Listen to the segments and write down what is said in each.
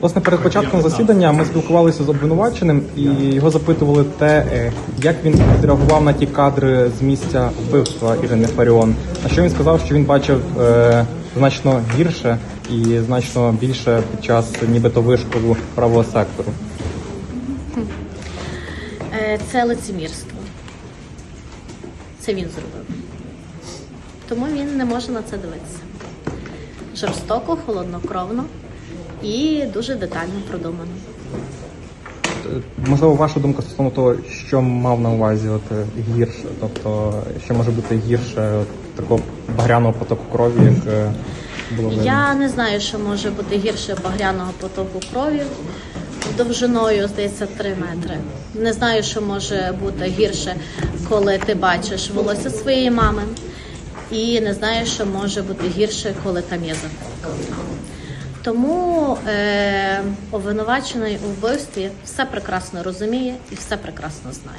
Власне, перед початком засідання ми спілкувалися з обвинуваченим і його запитували те, е, як він відреагував на ті кадри з місця вбивства Ірини Фаріон. На що він сказав, що він бачив е, значно гірше і значно більше під час нібито вишколу правого сектору. Е, Це лицемірство. Це він зробив. Тому він не може на це дивитися. Жорстоко, холоднокровно і дуже детально продумано. Можливо, ваша думка стосовно того, що мав на увазі от е, гірше, тобто що може бути гірше от, такого багряного потоку крові, як е, було видно? Я не знаю, що може бути гірше багряного потоку крові довжиною, здається, 3 метри. Не знаю, що може бути гірше, коли ти бачиш волосся своєї мами. І не знаю, що може бути гірше, коли там є заколка. Тому е, обвинувачений у вбивстві все прекрасно розуміє і все прекрасно знає.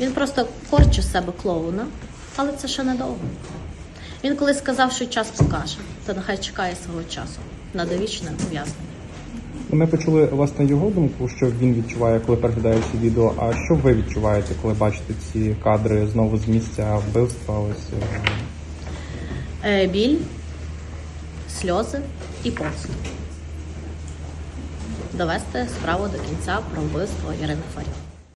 Він просто корчить з себе клоуна, але це ще недовго. Він коли сказав, що час покаже, то нехай чекає свого часу на довічне ув'язнення. Ми почули власне його думку, що він відчуває, коли переглядає ці відео. А що ви відчуваєте, коли бачите ці кадри знову з місця вбивства? Ось е, Е, біль, сльози і пост. Довести справу до кінця про вбивство Ірини Фаріон.